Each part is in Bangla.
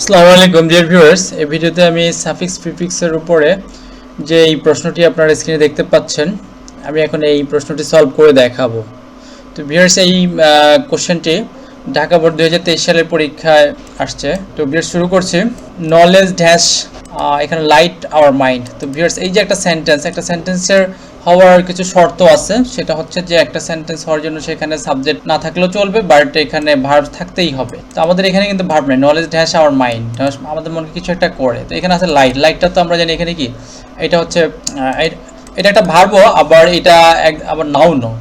আসসালামু আলাইকুম ডিয়ার ভিউয়ার্স এই ভিডিওতে আমি সাফিক্স প্রিফিক্সের উপরে যে এই প্রশ্নটি আপনারা স্ক্রিনে দেখতে পাচ্ছেন, আমি এখন এই প্রশ্নটি সলভ করে দেখাবো। তো ভিউয়ার্স এই কোশ্চেনটি ঢাকা বোর্ড তেইশ সালের পরীক্ষায় আসছে। তো ভিউয়ার্স শুরু করছি। নলেজ ড্যাশ এখানে লাইট আওয়ার মাইন্ড তো ভিউয়ার্স এই যে একটা সেন্টেন্স একটা সেন্টেন্সের হওয়ার কিছু শর্ত আছে। সেটা হচ্ছে যে একটা সেন্টেন্স হওয়ার জন্য সেখানে সাবজেক্ট না থাকলেও চলবে বাট এখানে ভার্ব থাকতেই হবে। তো আমাদের এখানে কিন্তু ভার্ব নেই নলেজ ড্যাশ আওয়ার মাইন্ড আমাদের মনে কিছু একটা করে। তো এখানে আছে লাইট লাইটটা তো আমরা জানি এখানে কি? এটা হচ্ছে এটা একটা ভার্বও আবার এটা এক- আবার নাউনও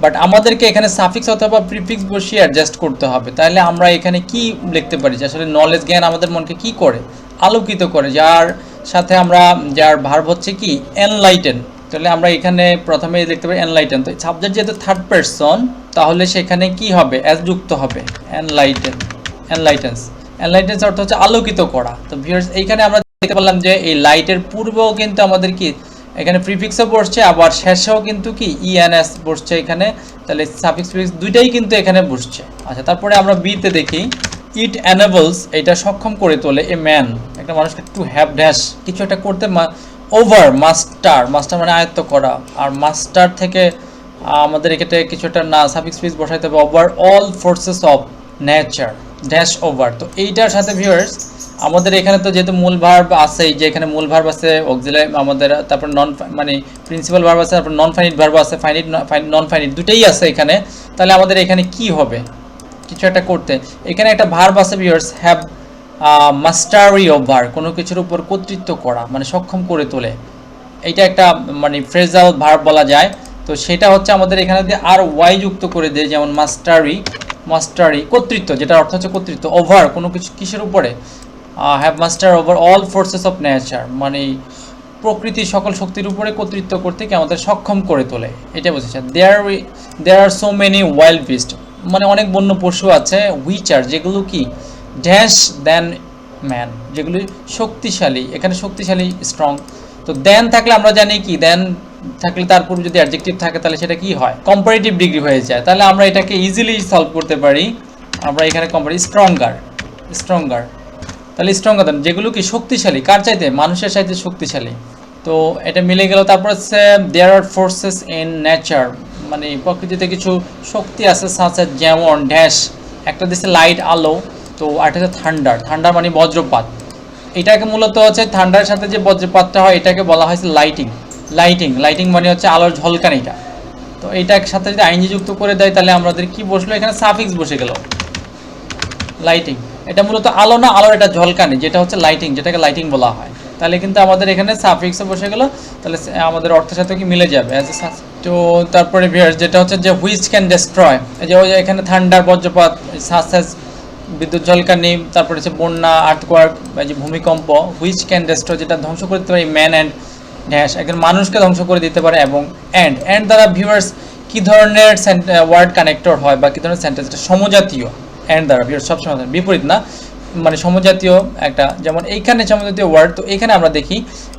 বাট আমাদেরকে এখানে সাফিক্স অথবা প্রিফিক্স বসিয়ে অ্যাডজাস্ট করতে হবে। তাহলে আমরা এখানে কি লিখতে পারি? যে আসলে নলেজ জ্ঞান আমাদের মনকে কি করে? আলোকিত করে। যার সাথে আমরা, যার ভার্ব হচ্ছে কি? এনলাইটেন তাহলে আমরা এখানে প্রথমে লিখতে পারি এনলাইটেন তো সাবজেক্ট যেহেতু থার্ড পারসন তাহলে সেখানে কি হবে? অ্যাজ যুক্ত হবে। এনলাইটেন এনলাইটেন্স এনলাইটেন্স অর্থ হচ্ছে আলোকিত করা। তো ভিউয়ার্স এইখানে আমরা দেখতে পারলাম যে এই লাইটের পূর্বেও কিন্তু আমাদের কি? এখানে প্রিফিক্সও বসছে, আবার শেষেও কিন্তু কি? ইএনএস বসছে এখানে। তাহলে সাফিক্স প্রিফিক্স দুইটাই কিন্তু এখানে বসছে। আচ্ছা তারপরে আমরা বিতে দেখি। ইট অ্যানেবলস এটা সক্ষম করে তোলে এ ম্যান একটা মানুষকে টু হ্যাভ ড্যাশ কিছু একটা করতে ওভার মাস্টার মাস্টার মানে আয়ত্ত করা। আর মাস্টার থেকে আমাদের এক্ষেত্রে কিছু একটা না সাফিক্স প্রিফিক্স বসাইতে হবে over all forces of nature dash over তো এইটার সাথে ভিউয়ার্স আমাদের এখানে তো যেহেতু মূল ভার্ব আছেই, যে এখানে মূল ভার্ব আছে অক্সিলারি আমাদের, তারপর নন মানে প্রিন্সিপাল ভার্ব আছে, তারপর নন ফাইনিট ভার্ব আছে ফাইনিট নন ফাইনিট দুটেই আছে এখানে। তাহলে আমাদের এখানে কি হবে? কিছু একটা করতে। এখানে একটা ভার্ব আছে ভিউয়ার্স হ্যাভ মাস্টারি ওভার কোনো কিছুর উপর কর্তৃত্ব করা মানে সক্ষম করে তোলে। এইটা একটা মানে ফ্রেজাল ভার্ব বলা যায়। তো সেটা হচ্ছে আমাদের এখানে দিয়ে আর ওয়াই যুক্ত করে দেয়, যেমন মাস্টারি মাস্টারি কর্তৃত্ব যেটা অর্থ হচ্ছে কর্তৃত্ব ওভার কোনো কিছু কিসের উপরে? Have master over all forces of nature মানে প্রকৃতির সকল শক্তির উপরে কর্তৃত্ব করতে কি আমাদের সক্ষম করে তোলে। এটা বুঝেছে there there are so many wild beast মানে অনেক বন্য পশু আছে উইচার যেগুলো কি ড্যাশ দেন ম্যান যেগুলি শক্তিশালী, এখানে শক্তিশালী স্ট্রং তো দেন থাকলে আমরা জানি কি দেন থাকলে তার পূর্বে যদি অ্যাডজেক্টিভ থাকে, তাহলে সেটা কি হয়? কম্পারেটিভ ডিগ্রি হয়ে যায়। তাহলে আমরা এটাকে ইজিলি সলভ করতে পারি। আমরা এখানে কম্পারি স্ট্রঙ্গার স্ট্রঙ্গার তাহলে স্ট্রঙ্গার দেন যেগুলো কি শক্তিশালী, কার চাইতে? মানুষের চাইতে শক্তিশালী। তো এটা মিলে গেল, তারপর হচ্ছে there are forces in nature মানে প্রকৃতিতে কিছু শক্তি আছে সাথে যেমন ড্যাশ একটা দিচ্ছে লাইট আলো। তো আরেকটা হচ্ছে থান্ডার থান্ডার মানে বজ্রপাত। এটাকে মূলত হচ্ছে ঠান্ডার সাথে যে বজ্রপাতটা হয়, এটাকে বলা হয়েছে লাইটিং। লাইটিং লাইটিং মানে হচ্ছে আলোর ঝলকানিটা তো এইটার সাথে যদি আইনজি যুক্ত করে দেয়, তাহলে আমাদের কি বসল? এখানে সাফিক্স বসে গেল। লাইটিং, এটা মূলত আলো না, আলোর এটা ঝলকানি, যেটা হচ্ছে লাইটিং, যেটাকে লাইটিং বলা হয়। তাহলে কিন্তু আমাদের এখানে সাফিক্সে বসে গেল। তাহলে আমাদের অর্থের সাথে কি মিলে যাবে? তো তারপরে যেটা হচ্ছে যে হুইচ ক্যান ডেস্ট্রয় যে ওই এখানে ঠান্ডার বজ্রপাত সাস বিদ্যুৎ ঝলকানি তারপরে হচ্ছে বন্যা আর্থকোয়ার্ক এই যে ভূমিকম্প হুইচ ক্যান ডেস্ট্রয় যেটা ধ্বংস করে দিতে পারে ম্যান অ্যান্ড ড্যাশ একজন মানুষকে ধ্বংস করে দিতে পারে এবং অ্যান্ড অ্যান্ড দ্বারা ভিউয়ার্স কি ধরনের ওয়ার্ড কানেক্টর হয় বা কী ধরনের সেন্টেন্স এটা সমজাতীয়। অ্যান্ড দ্বারা ভিউয়ার্স সবসময়। বিপরীত না। মানে সমজাতীয় একটা, যেমন এইখানে সমজাতীয় ওয়ার্ড তো এখানে আমরা দেখি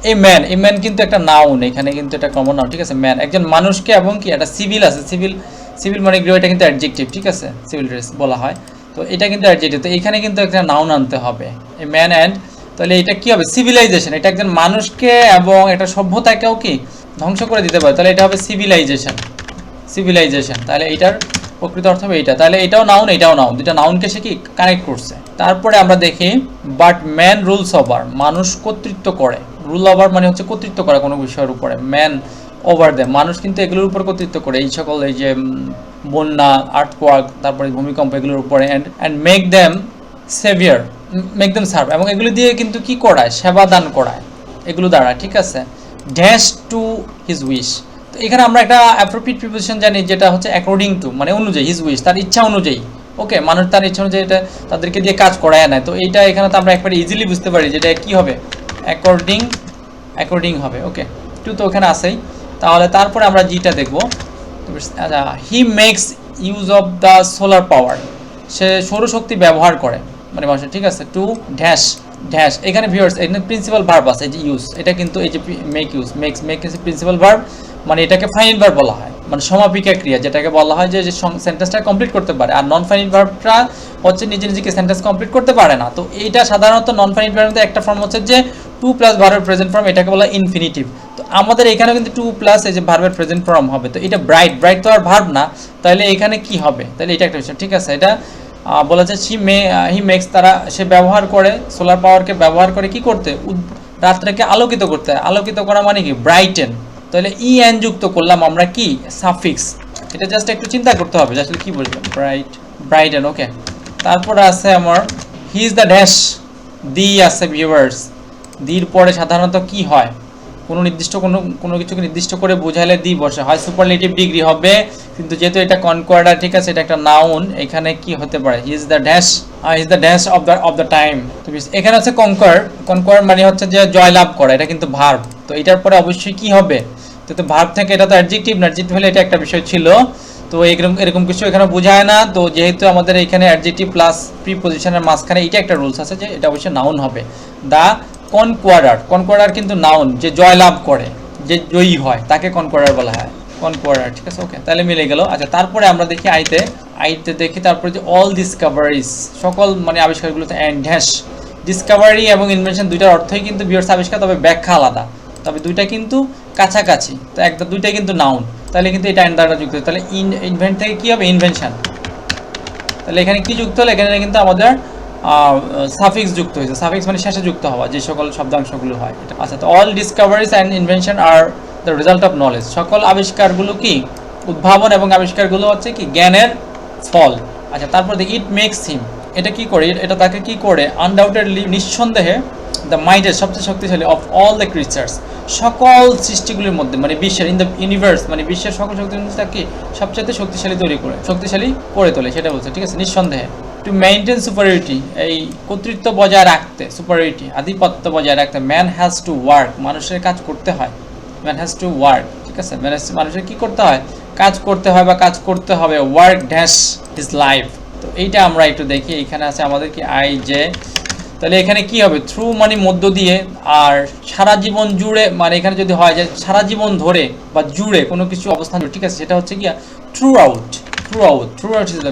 এই ম্যান এই ম্যান কিন্তু একটা নাউন এখানে কিন্তু একটা কমন নাউন ঠিক আছে? ম্যান একজন মানুষকে এবং কি? একটা সিভিল আছে। সিভিল সিভিল মানে এটা কিন্তু অ্যাডজেক্টিভ ঠিক আছে? সিভিল ড্রেস বলা হয়। তো এটা কিন্তু অ্যাডজেক্টিভ তো এখানে কিন্তু একটা নাউন আনতে হবে। এই ম্যান অ্যান্ড তাহলে এটা কি হবে? সিভিলাইজেশন এটা একজন মানুষকে এবং একটা সভ্যতাকেও কি ধ্বংস করে দিতে পারে। তাহলে এটা হবে সিভিলাইজেশন সিভিলাইজেশন তাহলে এটার প্রকৃত অর্থ হবে এইটা। তাহলে এটাও নাউন এটাও নাউন দুটা নাউনকে সে কি কানেক্ট করছে। তারপরে আমরা দেখি বাট ম্যান রুলস ওভার মানুষ কর্তৃত্ব করে। রুল ওভার মানে হচ্ছে কর্তৃত্ব করা কোনো বিষয়ের উপরে। ম্যান ওভার দেয় মানুষ কিন্তু এগুলোর উপর কর্তৃত্ব করে। এই সকল এই যে বন্যা আর্থকোয়ার্ক তারপরে ভূমিকম্প এগুলোর উপরে and and make them saviour make them serve এবং এগুলো দিয়ে কিন্তু কি করায়? সেবা দান করায়। এগুলো দ্বারা, ঠিক আছে? ড্যাশ টু হিজ উইশ তো এখানে আমরা একটা অ্যাপ্রোপ্রিয়েট প্রিপোজিশন জানি যেটা হচ্ছে অ্যাকর্ডিং টু মানে অনুযায়ী হিজ উইশ তার ইচ্ছা অনুযায়ী। ওকে মানুষ তার ইচ্ছা অনুযায়ী এটা তাদেরকে দিয়ে কাজ করায় নেয় তো এইটা এখানে তো আমরা একবারে ইজিলি বুঝতে পারি যেটা কি হবে? অ্যাকর্ডিং অ্যাকর্ডিং হবে। ওকে টু তো ওখানে আসেই তাহলে তারপরে আমরা জিটা দেখব। He makes use of the solar power সে সৌরশক্তি ব্যবহার করে। মানে মানুষের, ঠিক আছে? টু ড্যাশ ড্যাশ এখানে ভিউয়ার্স এখানে প্রিন্সিপাল ভার্ব আছে যে ইউজ এটা কিন্তু এই যে make use makes make is principal verb মানে এটাকে ফাইনাল ভার্ব বলা হয়। মানে সমাপিকা ক্রিয়া, যেটাকে বলা হয় যে সেন্টেন্সটা কমপ্লিট করতে পারে। আর নন ফাইনিট ভার্বটা হচ্ছে নিজে নিজেকে সেন্টেন্স কমপ্লিট করতে পারে না। তো এইটা সাধারণত নন ফাইনিট ভার্বের একটা ফর্ম হচ্ছে যে টু প্লাস ভার্বের প্রেজেন্ট ফর্ম এটাকে বলা ইনফিনিটিভ আমাদের এখানে কিন্তু টু প্লাস এই যে ভার্বের প্রেজেন্ট ফর্ম হবে, তো এটা ব্রাইট ব্রাইট তো আর ভার্ব না তাহলে এখানে কি হবে? তাহলে এটা একটা বিষয়, ঠিক আছে? এটা বলা যায় সি মে হি মেক্স তারা, সে ব্যবহার করে সোলার পাওয়ারকে ব্যবহার করে কি করতে? রাত্রেকে আলোকিত করতে। আলোকিত করা মানে কি? ব্রাইটেন তাহলে ই এন যুক্ত করলাম আমরা কি? সাফিক্স এটা জাস্ট একটু চিন্তা করতে হবে আসলে কি বললাম ব্রাইট ব্রাইটেন ওকে তারপরে আছে আমার he is the dash the আছে ভিউয়ার্স দির পরে সাধারণত কি হয়? কোনো নির্দিষ্ট কোনো কোনো কিছুকে নির্দিষ্ট করে বোঝালে দি বসে। হয় সুপারলেটিভ ডিগ্রি হবে, কিন্তু যেহেতু এটা কনকোয়ার্ডার ঠিক আছে, এটা একটা নাউন এখানে কি হতে পারে? Is the dash is the dash of the of the time তো এখানে হচ্ছে কনকোয়ার কনকোয়ার মানে হচ্ছে যে জয়লাভ করা, এটা কিন্তু ভার্ব তো এটার পরে অবশ্যই কি হবে? তো ভার্ব থেকে এটা তো অ্যাডজেক্টিভ না অ্যাডজেক্টিভ হলে এটা একটা বিষয় ছিল। তো এরকম এরকম কিছু এখানে বোঝায় না। তো যেহেতু আমাদের এখানে অ্যাডজেক্টিভ প্লাস প্রিপোজিশনের মাঝখানে এটা একটা রুলস আছে যে এটা অবশ্যই নাউন হবে। দা কনকোয়ারার কনকোয়ারার কিন্তু নাউন যে জয়লাভ করে, যে জয়ী হয়, তাকে কনকোয়ারার বলা হয়। কনকোয়ারার, ঠিক আছে? ওকে তাহলে মিলে গেল। আচ্ছা তারপরে আমরা দেখি আইতে আইতে দেখি তারপরে যে অল ডিসকভারিজ সকল মানে আবিষ্কারগুলোতে অ্যান্ড ড্যাশ ডিসকভারি এবং ইনভেনশন দুইটার অর্থই কিন্তু বিয়ার্স আবিষ্কার, তবে ব্যাখ্যা আলাদা। তবে দুইটা কিন্তু কাছাকাছি, তো একটা দুইটাই কিন্তু নাউন তাহলে কিন্তু এটা অ্যান্ড দ্বারা যুক্ত। তাহলে ইন ইনভেন্ট থেকে কী হবে? ইনভেনশন তাহলে এখানে কি যুক্ত হলো? এখানে কিন্তু আমাদের সাফিক্স যুক্ত হয়েছে। সাফিক্স মানে শেষে যুক্ত হওয়া, যে সকল শব্দাংশগুলো হয়। আচ্ছা তো all discoveries and invention are the result of knowledge সকল আবিষ্কারগুলো কি? উদ্ভাবন এবং আবিষ্কারগুলো হচ্ছে কি? জ্ঞানের ফল। আচ্ছা তারপর দেখি ইট মেক্স হিম এটা কি করে? এটা তাকে কি করে? আনডাউটেডলি নিঃসন্দেহে দ্য মাইন্ডের সবচেয়ে শক্তিশালী অফ অল দ্য ক্রিচার্স সকল সৃষ্টিগুলির মধ্যে মানে বিশ্বের ইন দ্য ইউনিভার্স মানে বিশ্বের সকল শক্তি তাকে সবচেয়ে শক্তিশালী তৈরি করে, শক্তিশালী করে তোলে, সেটা বলছে, ঠিক আছে? নিঃসন্দেহে। টু মেনটেন সুপারিটি এই কর্তৃত্ব বজায় রাখতে সুপারিটি আধিপত্য বজায় রাখতে ম্যান হ্যাজ টু ওয়ার্ক মানুষের কাজ করতে হয়। ম্যান হ্যাজ টু ওয়ার্ক ঠিক আছে? মানে- মানুষের কি করতে হয়? কাজ করতে হয় বা কাজ করতে হবে ওয়ার্ক ড্যাশ ইজ লাইফ তো এইটা আমরা একটু দেখি, এখানে আছে আমাদের কি? আই যে তাহলে এখানে কি হবে? থ্রু মানে মধ্য দিয়ে, আর সারা জীবন জুড়ে মানে এখানে যদি হয় যে সারা জীবন ধরে বা জুড়ে কোনো কিছু অবস্থান ঠিক আছে? সেটা হচ্ছে কি throughout throughout through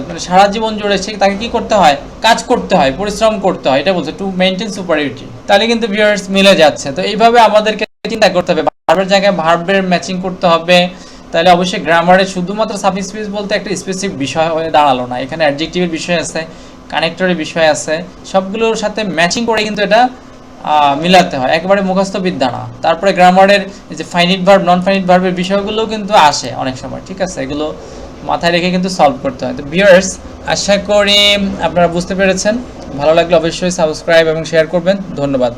মানে সারা জীবন জুড়ে সে তাকে কি করতে হয়? কাজ করতে হয়, পরিশ্রম করতে হয়, এটা বলছে টু মেনটেন সুপারিটি তাহলে কিন্তু ভিউয়ার্স মিলে যাচ্ছে। তো এইভাবে আমাদেরকে চিন্তা করতে হবে। ভার্বের জায়গায় ভার্বের ম্যাচিং করতে হবে। তাহলে অবশ্যই গ্রামারে শুধুমাত্র স্পিচ বলতে একটা স্পেসিফিক বিষয় হয়ে দাঁড়াল না। এখানে অ্যাডজেক্টিভের বিষয় আছে কানেক্টরের বিষয় আছে। সবগুলোর সাথে ম্যাচিং করে কিন্তু এটা মিলাতে হয়। একেবারে মুখস্থ বিদ্যা না। তারপরে গ্রামারের যে ফাইনিট ভার্ব নন ফাইনিট ভার্বের বিষয়গুলোও কিন্তু আসে অনেক সময়, ঠিক আছে? এগুলো মাথায় রেখে কিন্তু সলভ করতে হয়। তো ভিউয়ার্স আশা করি আপনারা বুঝতে পেরেছেন। ভালো লাগলে অবশ্যই সাবস্ক্রাইব এবং শেয়ার করবেন। ধন্যবাদ।